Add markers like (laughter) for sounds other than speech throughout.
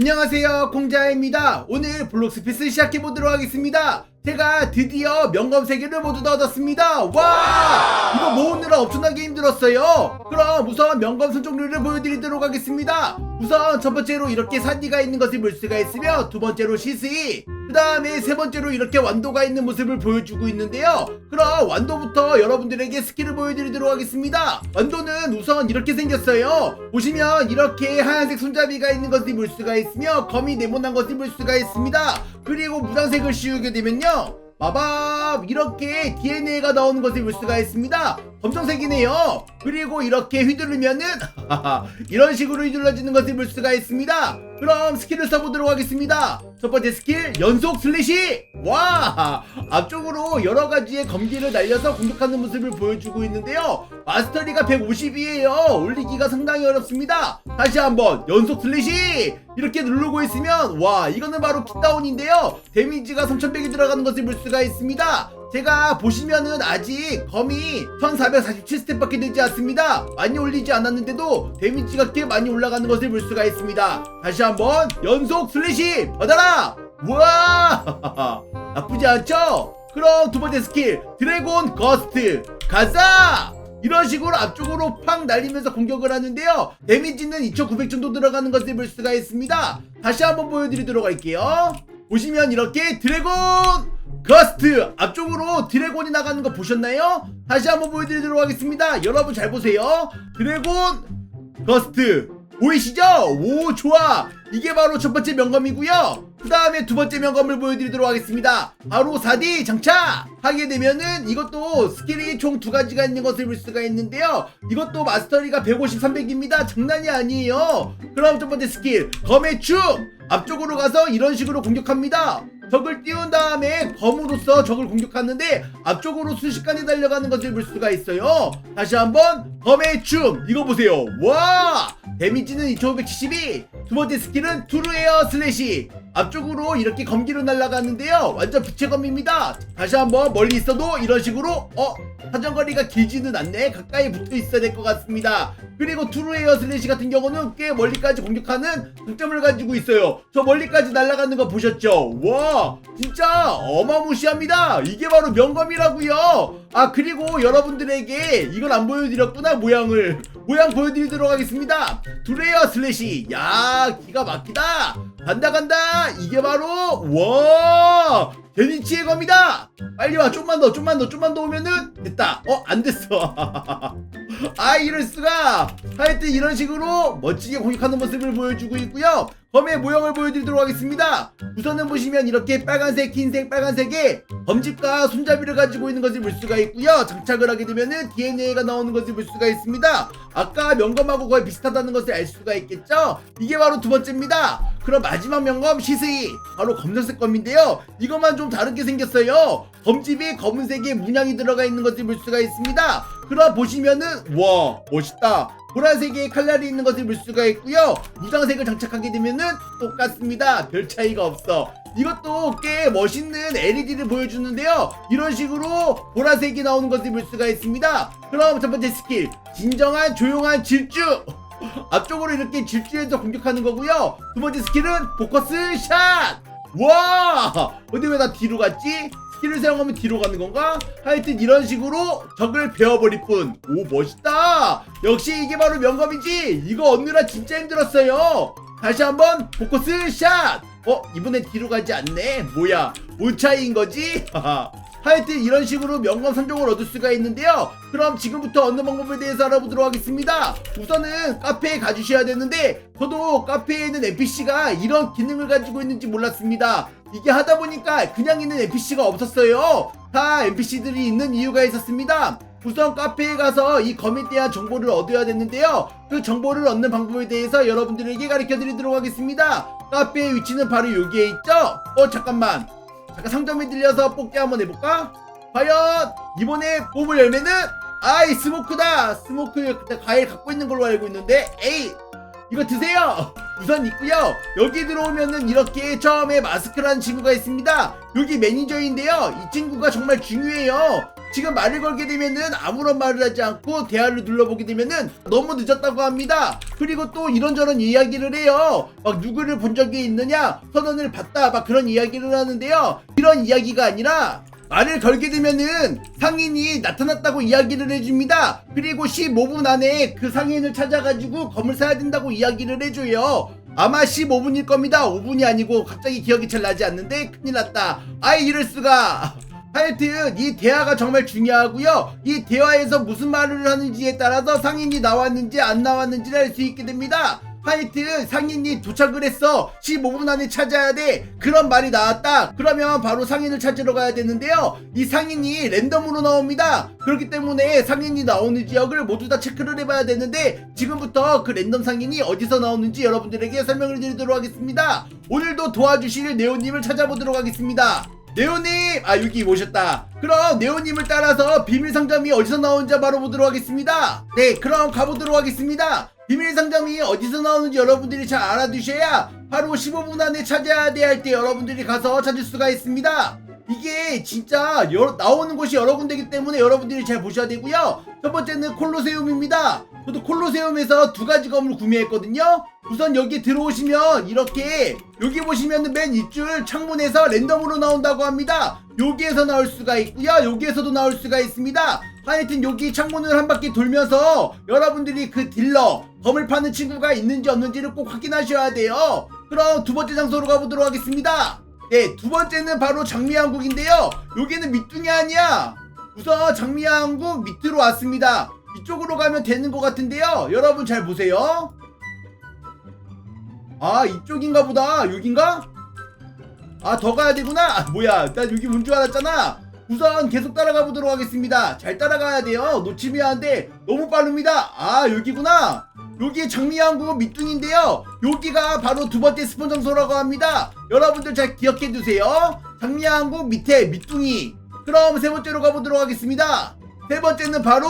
안녕하세요 공자입니다. 오늘 블록스피스 시작해보도록 하겠습니다. 제가 드디어 명검 3개를 모두 다 얻었습니다. 와! 이거 모으느라 엄청나게 힘들었어요. 그럼 우선 명검 선종류를 보여드리도록 하겠습니다 우선 첫 번째로 이렇게 산디가 있는 것을 볼 수가 있으며 두 번째로 시스이 그 다음에 세 번째로 이렇게 완도가 있는 모습을 보여주고 있는데요. 그럼 완도부터 여러분들에게 스킬을 보여드리도록 하겠습니다. 완도는 우선 이렇게 생겼어요. 보시면 이렇게 하얀색 손잡이가 있는 것을 볼 수가 있으며 검이 네모난 것을 볼 수가 있습니다. 그리고 무장색을 씌우게 되면요. 마밥 이렇게 DNA가 나오는 것을 볼 수가 있습니다 검정색이네요. 그리고 이렇게 휘두르면은 이런 식으로 휘둘러지는 것을 볼 수가 있습니다. 그럼 스킬을 써보도록 하겠습니다. 첫 번째 스킬 연속 슬래시! 와! 앞쪽으로 여러 가지의 검기를 날려서 공격하는 모습을 보여주고 있는데요. 마스터리가 150이에요. 올리기가 상당히 어렵습니다. 다시 한번 연속 슬래시! 이렇게 누르고 있으면 와 이거는 바로 킥다운인데요. 데미지가 3100이 들어가는 것을 볼 수가 있습니다 제가 보시면은 아직 검이 1447스텝밖에 되지 않습니다. 많이 올리지 않았는데도 데미지가 꽤 많이 올라가는 것을 볼 수가 있습니다. 다시 한번 연속 슬래시 받아라! 우와! (laughs) 나쁘지 않죠? 그럼 두 번째 스킬 드래곤 거스트. 가자! 이런 식으로 앞쪽으로 팡 날리면서 공격을 하는데요. 데미지는 2900 정도 들어가는 것을 볼 수가 있습니다. 다시 한번 보여드리도록 할게요 보시면 이렇게 드래곤 거스트 앞쪽으로 드래곤이 나가는 거 보셨나요? 다시 한번 보여드리도록 하겠습니다 여러분 잘 보세요 드래곤 거스트 보이시죠? 오 좋아 이게 바로 첫 번째 명검이고요 그 다음에 두 번째 명검을 보여드리도록 하겠습니다. 바로 4D 장착 하게 되면은 이것도 스킬이 총 두 가지가 있는 것을 볼 수가 있는데요. 이것도 마스터리가 150, 300입니다. 장난이 아니에요. 그럼 첫 번째 스킬 검의 축! 앞쪽으로 가서 이런 식으로 공격합니다. 적을 띄운 다음에 검으로써 적을 공격하는데 앞쪽으로 순식간에 달려가는 것을 볼 수가 있어요. 다시 한번 검의 춤 이거 보세요. 와! 데미지는 2572 두 번째 스킬은 투르에어 슬래시. 앞쪽으로 이렇게 검기로 날아가는데요. 완전 빛의 검입니다. 다시 한번 멀리 있어도 이런 식으로 어 사정거리가 길지는 않네. 가까이 붙어 있어야 될 것 같습니다. 그리고 투르에어 슬래시 같은 경우는 꽤 멀리까지 공격하는 장점을 가지고 있어요. 저 멀리까지 날아가는 거 보셨죠? 와 진짜 어마무시합니다. 이게 바로 명검이라고요 아 그리고 여러분들에게 이걸 안 보여드렸구나 모양을. 모양 보여드리도록 하겠습니다. 투레어 슬래시. 야 기가 막히다. 간다 간다. 이게 바로 와 데니치의 검이다. 빨리 와. 좀만 더 좀만 더 좀만 더 오면은 됐다. 어 안 됐어. (laughs) 아 이럴 수가. 하여튼 이런 식으로 멋지게 공격하는 모습을 보여주고 있고요 검의 모형을 보여드리도록 하겠습니다. 우선은 보시면 이렇게 빨간색 흰색 빨간색의 검집과 손잡이를 가지고 있는 것을 볼 수가 있고요. 장착을 하게 되면은 DNA가 나오는 것을 볼 수가 있습니다. 아까 명검하고 거의 비슷하다는 것을 알 수가 있겠죠? 이게 바로 두 번째입니다. 그럼 마지막 명검 시스이 바로 검정색 검인데요. 이것만 좀 다르게 생겼어요. 검집이 검은색에 문양이 들어가 있는 것을 볼 수가 있습니다. 그럼 보시면은 와 멋있다 보라색의 칼날이 있는 것을 볼 수가 있고요. 무장색을 장착하게 되면은 똑같습니다. 별 차이가 없어. 이것도 꽤 멋있는 LED를 보여주는데요. 이런 식으로 보라색이 나오는 것을 볼 수가 있습니다. 그럼 첫 번째 스킬. 진정한 조용한 질주. (laughs) 앞쪽으로 이렇게 질주해서 공격하는 거고요. 두 번째 스킬은 포커스 샷. 와! 근데 왜 나 뒤로 갔지? 스킬을 사용하면 뒤로 가는 건가? 하여튼 이런 식으로 적을 베어버릴 뿐. 오, 멋있다! 역시 이게 바로 명검이지! 이거 얻느라 진짜 힘들었어요! 다시 한번 포커스 샷! 어, 이번엔 뒤로 가지 않네? 뭐야, 뭔 차이인 거지? 하여튼 이런 식으로 명검 3종을 얻을 수가 있는데요. 그럼 지금부터 얻는 방법에 대해서 알아보도록 하겠습니다. 우선은 카페에 가주셔야 되는데 저도 카페에 있는 NPC가 이런 기능을 가지고 있는지 몰랐습니다. 이게 하다 보니까 그냥 있는 NPC가 없었어요. 다 NPC들이 있는 이유가 있었습니다. 우선 카페에 가서 이 검에 대한 정보를 얻어야 됐는데요. 그 정보를 얻는 방법에 대해서 여러분들에게 가르쳐 드리도록 하겠습니다. 카페의 위치는 바로 여기에 있죠? 어, 잠깐만. 잠깐 상점에 들려서 뽑기 한번 해볼까? 과연 이번에 뽑을 열매는 아이 스모크다 스모크 그때 과일 갖고 있는 걸로 알고 있는데 에이 이거 드세요! 우선 있고요. 여기 들어오면은 이렇게 처음에 마스크라는 친구가 있습니다. 여기 매니저인데요. 이 친구가 정말 중요해요. 지금 말을 걸게 되면은 아무런 말을 하지 않고 대화를 눌러보게 되면은 너무 늦었다고 합니다. 그리고 또 이런저런 이야기를 해요. 막 누구를 본 적이 있느냐, 선언을 받다, 막 그런 이야기를 하는데요. 이런 이야기가 아니라 말을 걸게 되면은 상인이 나타났다고 이야기를 해줍니다. 그리고 15분 안에 그 상인을 찾아가지고 검을 사야 된다고 이야기를 해줘요. 아마 15분일 겁니다. 5분이 아니고 갑자기 기억이 잘 나지 않는데 큰일 났다. 아이 이럴 수가. 하여튼 이 대화가 정말 중요하고요. 이 대화에서 무슨 말을 하는지에 따라서 상인이 나왔는지 안 나왔는지를 알 수 있게 됩니다. 하여튼 상인이 도착을 했어. 15분 안에 찾아야 돼. 그런 말이 나왔다. 그러면 바로 상인을 찾으러 가야 되는데요. 이 상인이 랜덤으로 나옵니다. 그렇기 때문에 상인이 나오는 지역을 모두 다 체크를 해봐야 되는데 지금부터 그 랜덤 상인이 어디서 나오는지 여러분들에게 설명을 드리도록 하겠습니다. 오늘도 도와주실 네오님을 찾아보도록 하겠습니다. 네오님! 아 여기 오셨다. 그럼 네오님을 따라서 비밀 상점이 어디서 나오는지 바로 보도록 하겠습니다. 네 그럼 가보도록 하겠습니다 비밀 상점이 어디서 나오는지 여러분들이 잘 알아두셔야 바로 15분 안에 찾아야 돼 할 때 여러분들이 가서 찾을 수가 있습니다. 이게 진짜 여러- 나오는 곳이 여러 군데이기 때문에 여러분들이 잘 보셔야 되고요. 첫 번째는 콜로세움입니다. 저도 콜로세움에서 두 가지 검을 구매했거든요. 우선 여기 들어오시면 이렇게 여기 보시면 맨 입줄 창문에서 랜덤으로 나온다고 합니다. 여기에서 나올 수가 있고요. 여기에서도 나올 수가 있습니다 하여튼 여기 창문을 한 바퀴 돌면서 여러분들이 그 딜러 검을 파는 친구가 있는지 없는지를 꼭 확인하셔야 돼요 그럼 두 번째 장소로 가보도록 하겠습니다 네, 두 번째는 바로 장미항국인데요. 여기는 밑둥이 아니야. 우선 장미항국 밑으로 왔습니다. 이쪽으로 가면 되는 것 같은데요. 여러분 잘 보세요. 아, 이쪽인가 보다. 여긴가? 아, 더 가야 되구나. 아, 뭐야. 나 여기 온 줄 알았잖아. 우선 계속 따라가 보도록 하겠습니다. 잘 따라가야 돼요. 놓치면 안 돼. 너무 빠릅니다. 아, 여기구나. 여기 장미항구 밑둥인데요. 여기가 바로 두 번째 스폰 장소라고 합니다. 여러분들 잘 기억해 두세요. 장미항구 밑에 밑둥이. 그럼 세 번째로 가보도록 하겠습니다. 세 번째는 바로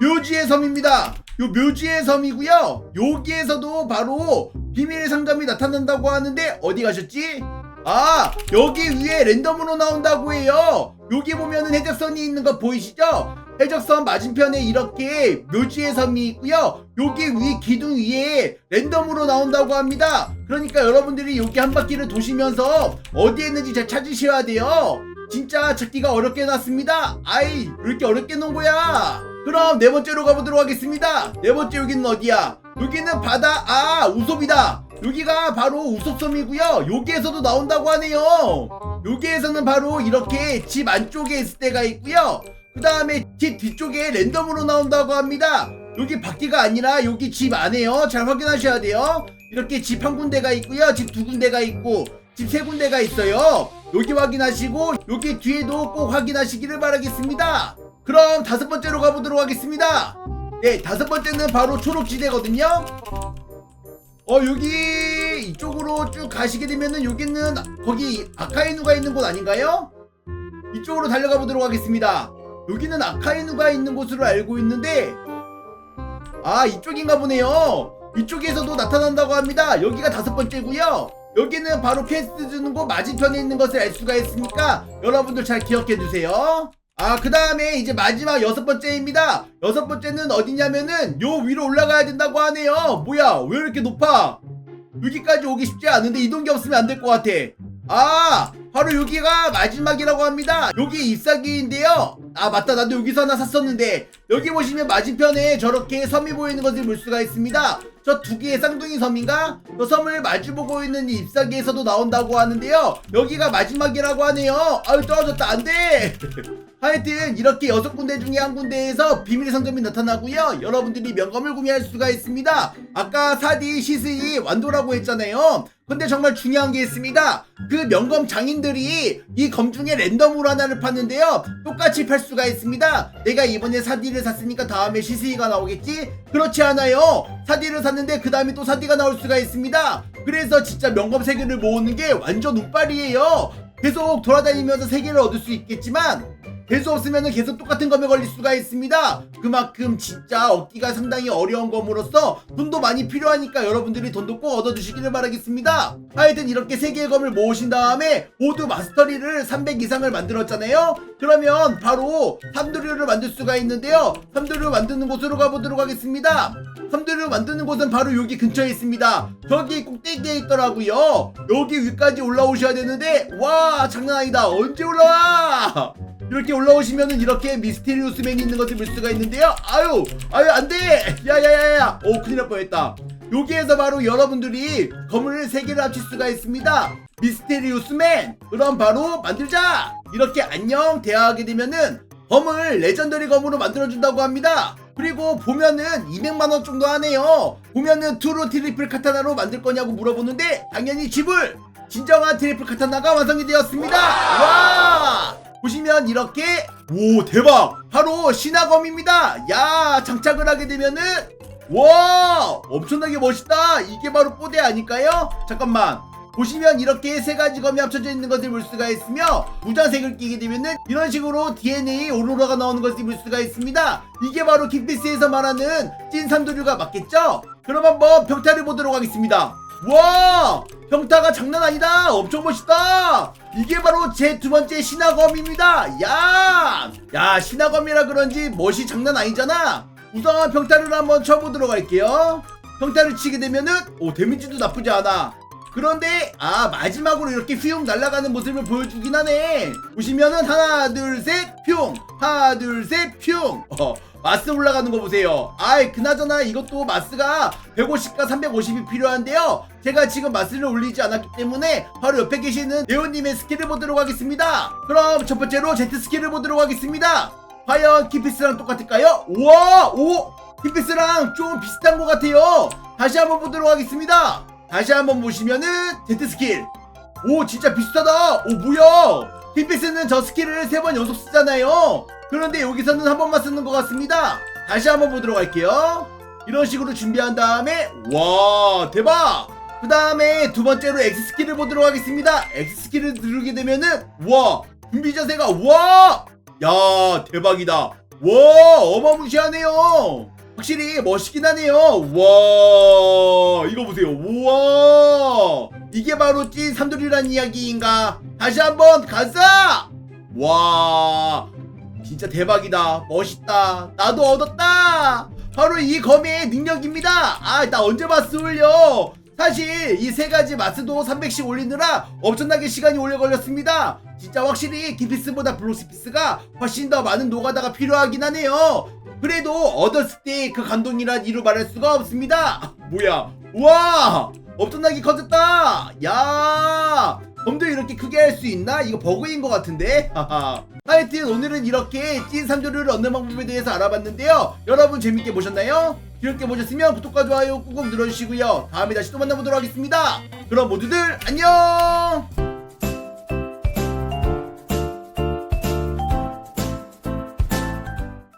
묘지의 섬입니다. 요 묘지의 섬이고요. 여기에서도 바로 비밀 상점이 나타난다고 하는데 어디 가셨지? 아 여기 위에 랜덤으로 나온다고 해요. 여기 보면은 해적선이 있는 거 보이시죠? 해적선 맞은편에 이렇게 묘지의 섬이 있고요. 여기 위 기둥 위에 랜덤으로 나온다고 합니다. 그러니까 여러분들이 여기 한 바퀴를 도시면서 어디에 있는지 잘 찾으셔야 돼요. 진짜 찾기가 어렵게 났습니다. 아이, 왜 이렇게 어렵게 놓은 거야? 그럼 네 번째로 가보도록 하겠습니다. 네 번째 여기는 어디야? 여기는 바다, 아, 우솝이다. 여기가 바로 우솝섬이고요. 여기에서도 나온다고 하네요. 여기에서는 바로 이렇게 집 안쪽에 있을 때가 있고요. 그 다음에 집 뒤쪽에 랜덤으로 나온다고 합니다. 여기 밖에가 아니라 여기 집 안에요. 잘 확인하셔야 돼요. 이렇게 집 한 군데가 있고요. 집 두 군데가 있고 집 세 군데가 있어요. 여기 확인하시고 여기 뒤에도 꼭 확인하시기를 바라겠습니다. 그럼 다섯 번째로 가보도록 하겠습니다. 네, 다섯 번째는 바로 초록지대거든요. 어 여기 이쪽으로 쭉 가시게 되면은 여기는 거기 아카이누가 있는 곳 아닌가요? 이쪽으로 달려가 보도록 하겠습니다. 여기는 아카이누가 있는 곳으로 알고 있는데 아 이쪽인가 보네요. 이쪽에서도 나타난다고 합니다. 여기가 다섯 번째고요. 여기는 바로 퀘스트 주는 곳 맞은편에 있는 것을 알 수가 있으니까 여러분들 잘 기억해 두세요. 아, 그 다음에 이제 마지막 여섯 번째입니다. 여섯 번째는 어디냐면은 요 위로 올라가야 된다고 하네요. 뭐야, 왜 이렇게 높아? 여기까지 오기 쉽지 않은데 이동기 없으면 안 될 것 같아. 아, 바로 여기가 마지막이라고 합니다. 여기 잎사귀인데요. 아, 맞다. 나도 여기서 하나 샀었는데. 여기 보시면 맞은편에 저렇게 섬이 보이는 것을 볼 수가 있습니다. 저 두 개의 쌍둥이 섬인가? 저 섬을 마주보고 있는 이 잎사귀에서도 나온다고 하는데요. 여기가 마지막이라고 하네요. 아유, 떨어졌다. 안 돼! (laughs) 하여튼 이렇게 여섯 군데 중에 한 군데에서 비밀 상점이 나타나고요. 여러분들이 명검을 구매할 수가 있습니다. 아까 사디, 시스이, 완도라고 했잖아요. 근데 정말 중요한 게 있습니다. 그 명검 장인들이 이 검 중에 랜덤으로 하나를 팠는데요. 똑같이 팔 수가 있습니다. 내가 이번에 사디를 샀으니까 다음에 시스이가 나오겠지? 그렇지 않아요. 사디를 샀는데 그 다음에 또 사디가 나올 수가 있습니다. 그래서 진짜 명검 세 개를 모으는 게 완전 운빨이에요. 계속 돌아다니면서 세 개를 얻을 수 있겠지만 대수 없으면 계속 똑같은 검에 걸릴 수가 있습니다. 그만큼 진짜 얻기가 상당히 어려운 검으로서 돈도 많이 필요하니까 여러분들이 돈도 꼭 얻어주시기를 바라겠습니다. 하여튼 이렇게 세 개의 검을 모으신 다음에 모두 마스터리를 300 이상을 만들었잖아요. 그러면 바로 삼두류를 만들 수가 있는데요. 삼두류 만드는 곳으로 가보도록 하겠습니다. 삼두류 만드는 곳은 바로 여기 근처에 있습니다. 저기 꼭대기에 있더라고요. 여기 위까지 올라오셔야 되는데 와 장난 아니다. 언제 올라와? 이렇게 올라오시면은 이렇게 미스테리우스맨이 있는 것을 볼 수가 있는데요. 아유, 아유 안돼. 야야야야. 오 큰일 날 뻔했다. 여기에서 바로 여러분들이 검을 세 개를 합칠 수가 있습니다. 미스테리우스맨. 그럼 바로 만들자. 이렇게 안녕 대화하게 되면은 검을 레전더리 검으로 만들어준다고 합니다. 그리고 보면은 200만원 정도 하네요. 보면은 투루 트리플 카타나로 만들 거냐고 물어보는데 당연히 지불! 진정한 트리플 카타나가 완성이 되었습니다. 와! 보시면 이렇게 오 대박! 바로 신화검입니다. 야 장착을 하게 되면은 와 엄청나게 멋있다. 이게 바로 뽀대 아닐까요? 잠깐만. 보시면 이렇게 세 가지 검이 합쳐져 있는 것을 볼 수가 있으며 무장색을 끼게 되면은 이런 식으로 DNA 오로라가 나오는 것을 볼 수가 있습니다. 이게 바로 킹피스에서 말하는 찐 삼두류가 맞겠죠? 그럼 한번 병타를 보도록 하겠습니다. 와! 병타가 장난 아니다! 엄청 멋있다! 이게 바로 제 두 번째 신화검입니다! 야! 야, 신화검이라 그런지 멋이 장난 아니잖아? 우선 병타를 한번 쳐보도록 할게요. 병타를 치게 되면은, 오, 데미지도 나쁘지 않아. 그런데 아 마지막으로 이렇게 휘용 날아가는 모습을 보여주긴 하네 보시면은 하나 둘셋 퓨 하나 둘셋퓨 어, 마스 올라가는 거 보세요. 아이 그나저나 이것도 마스가 150과 350이 필요한데요. 제가 지금 마스를 올리지 않았기 때문에 바로 옆에 계시는 네오님의 스킬을 보도록 하겠습니다. 그럼 첫 번째로 제트 스킬을 보도록 하겠습니다. 과연 키피스랑 똑같을까요? 우와 오 키피스랑 좀 비슷한 것 같아요. 다시 한번 보도록 하겠습니다. 다시 한번 보시면은 제트 스킬. 오 진짜 비슷하다. 오 뭐야? 핑피스는 저 스킬을 세 번 연속 쓰잖아요 그런데 여기서는 한 번만 쓰는 것 같습니다. 다시 한번 보도록 할게요. 이런 식으로 준비한 다음에 와 대박! 그 다음에 두 번째로 X 스킬을 보도록 하겠습니다. X 스킬을 누르게 되면은 와 준비 자세가 와 야 대박이다. 와 어마무시하네요. 확실히 멋있긴 하네요. 와, 이거 보세요. 우와, 이게 바로 찐 삼돌이란 이야기인가? 다시 한번 가자. 와, 진짜 대박이다. 멋있다. 나도 얻었다. 바로 이 검의 능력입니다. 아, 나 언제 마스 올려? 사실 이 세 가지 마스도 300씩 올리느라 엄청나게 시간이 오래 걸렸습니다. 진짜 확실히 기피스보다 블록스피스가 훨씬 더 많은 노가다가 필요하긴 하네요. 그래도 얻었을 때 그 감동이란 이루 말할 수가 없습니다. 뭐야? 우와! 엄청나게 커졌다! 야! 검도 이렇게 크게 할 수 있나? 이거 버그인 것 같은데? 하하. 하여튼 오늘은 이렇게 찐 삼조류를 얻는 방법에 대해서 알아봤는데요. 여러분 재밌게 보셨나요? 귀엽게 보셨으면 구독과 좋아요 꾹꾹 눌러주시고요. 다음에 다시 또 만나보도록 하겠습니다. 그럼 모두들 안녕!